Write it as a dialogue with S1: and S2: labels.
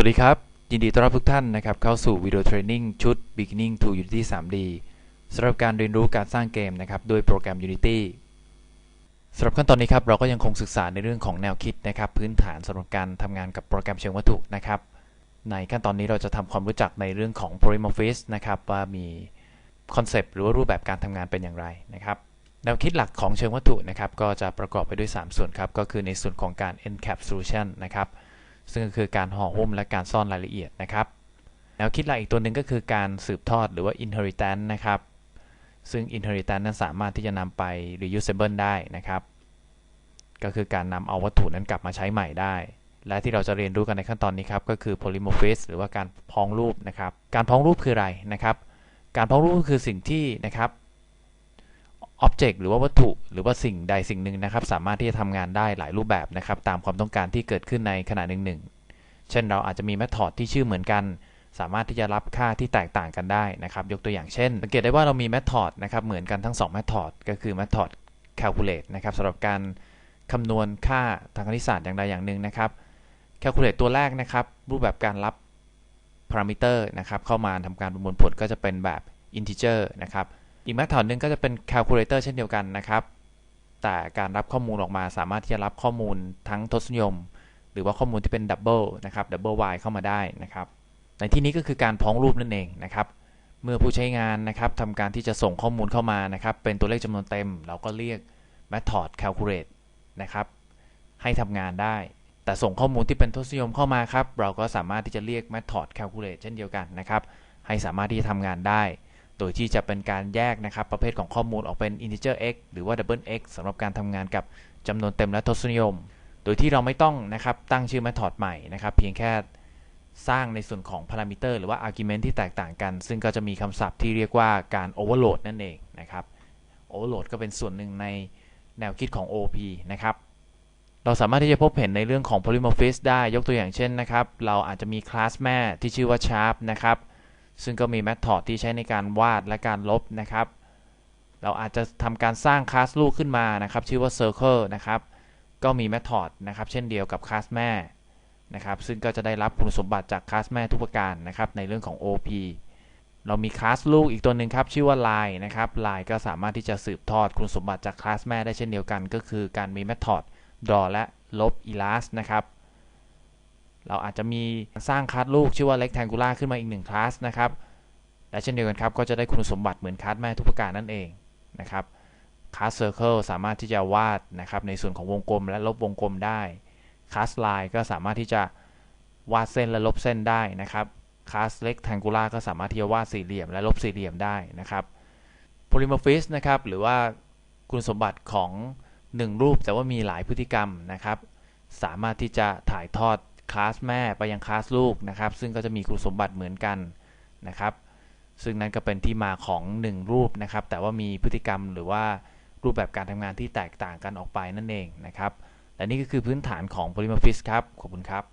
S1: วัสดีครับ ยินดีต้อนรับทุกท่านนะครับเข้าสู่วิดีโอเทรนนิ่งชุด Beginning to Unity 3D สำหรับการเรียนรู้การสร้างเกมนะครับด้วยโปรแกรม Unity สำหรับขั้นตอนนี้ครับเราก็ยังคงศึกษาในเรื่องของแนวคิดนะครับพื้นฐานสำหรับการทำงานกับโปรแกรมเชิงวัตถุนะครับในขั้นตอนนี้เราจะทำความรู้จักในเรื่องของ polymorphism นะครับว่ามีคอนเซปต์หรือว่ารูปแบบการทำงานเป็นอย่างไรนะครับแนวคิดหลักของเชิงวัตถุนะครับก็จะประกอบไปด้วย 3 ส่วนครับก็คือในส่วนของการ encapsulation นะครับ ซึ่งก็คือการห่อหุ้มและการซ่อนรายละเอียดนะครับแนวคิดหลักอีกตัวหนึ่งก็คือการสืบทอดหรือว่า inheritance นะครับ ซึ่ง inheritance นั้นสามารถที่จะนำไป reusable ได้นะครับ ก็คือการนำเอาวัตถุนั้นกลับมาใช้ใหม่ได้ และที่เราจะเรียนรู้กันในขั้นตอนนี้ครับ ก็คือ polymorphism หรือว่าการพ้องรูปนะครับ การพ้องรูปคืออะไรนะครับ การพ้องรูปก็คือสิ่งที่นะครับ object หรือว่าวัตถุหรือว่าสิ่งใดสิ่งหนึ่งนะครับ สามารถที่จะทำงานได้หลายรูปแบบนะครับ ตามความต้องการที่เกิดขึ้นในขณะหนึ่งหนึ่งเช่นเราอาจจะมี method ที่ชื่อเหมือนกัน สามารถที่จะรับค่าที่แตกต่างกันได้นะครับ ยกตัวอย่างเช่นสังเกตได้ว่าเรามี method นะครับเหมือนกันทั้ง2 method ก็คือ method calculate นะครับสำหรับการคำนวณค่าทางคณิตศาสตร์อย่างใดอย่างหนึ่งนะครับ calculate ตัวแรกนะครับ รูปแบบการรับ parameter นะครับเข้ามาทำการประมวลผลก็จะเป็นแบบ integer นะครับ อีกแมทอดหนึ่งก็จะเป็น calculator เช่นเดียวกันนะครับ แต่การรับข้อมูลออกมาสามารถที่จะรับข้อมูลทั้งทศนิยม หรือว่าข้อมูลที่เป็น double นะครับ double y เข้ามาได้นะครับ ในที่นี้ก็คือการพ้องรูปนั่นเองนะครับ เมื่อผู้ใช้งานนะครับทำการที่จะส่งข้อมูลเข้ามานะครับ เป็นตัวเลขจำนวนเต็ม เราก็เรียก method calculate นะครับ ให้ทำงานได้ แต่ส่งข้อมูลที่เป็นทศนิยมเข้ามาครับ เราก็สามารถที่จะเรียก method calculate เช่นเดียวกันนะครับ ให้สามารถที่จะทำงานได้ โดยที่จะเป็นการแยกนะครับประเภทของข้อมูลออกเป็น integer x หรือว่า double x สำหรับการทำงานกับจำนวนเต็มและทศนิยม โดยที่เราไม่ต้องนะครับตั้งชื่อ method ใหม่นะครับ เพียงแค่สร้างในส่วนของ parameter หรือว่า argument ที่แตกต่างกัน ซึ่งก็จะมีคำศัพท์ที่เรียกว่าการ overload นั่นเองนะครับ overload ก็เป็นส่วนหนึ่งในแนวคิดของ OP นะครับ เราสามารถที่จะพบเห็นในเรื่องของ polymorphism ได้ยกตัวอย่างเช่นนะครับ เราอาจจะมีคลาสแม่ที่ชื่อว่า sharp นะครับ ซึ่งก็มีแมท h o d ที่ใช้ในการวาดและการลบนะครับ เราอาจจะทำการสร้างคลาสลูกขึ้นมานะครับ ชื่อว่า circle นะครับ ก็มีแมท h o d นะครับ เช่นเดียวกับคลาสแม่นะครับ ซึ่งก็จะได้รับคุณสมบัติจากคลาสแม่ทุกประการนะครับ ในเรื่องของ OP เรามีคลาสลูกอีกตัวหนึ่งครับ ชื่อว่า line นะครับ line ก็สามารถที่จะสืบทอดคุณสมบัติจากคลาสแม่ได้เช่นเดียวกัน ก็คือการมีแมท h o d draw และลบ elast นะครับ เราอาจจะมีสร้างคลาสลูกชื่อว่า rectangular ขึ้นมาอีกหนึ่งคลาสนะครับและเช่นเดียวกันครับก็จะได้คุณสมบัติเหมือนคลาสแม่ทุกประการนั่นเองนะครับคลาส circle สามารถที่จะวาดนะครับในส่วนของวงกลมและลบวงกลมได้คลาส line ก็สามารถที่จะวาดเส้นและลบเส้นได้นะครับคลาส rectangular ก็สามารถที่จะวาดสี่เหลี่ยมและลบสี่เหลี่ยมได้นะครับ polymorphism นะครับหรือว่าคุณสมบัติของหนึ่งรูปแต่ว่ามีหลายพฤติกรรมนะครับ สามารถที่จะถ่ายทอด คลาสแม่ไปยังคลาสลูกนะครับ ซึ่งก็จะมีคุณสมบัติเหมือนกันนะครับ ซึ่งนั้นก็เป็นที่มาของ 1 รูปนะครับ แต่ว่ามีพฤติกรรมหรือว่ารูปแบบการทำงานที่แตกต่างกันออกไปนั่นเองนะครับและนี่ก็คือพื้นฐานของ polymorphism ครับ ขอบคุณครับ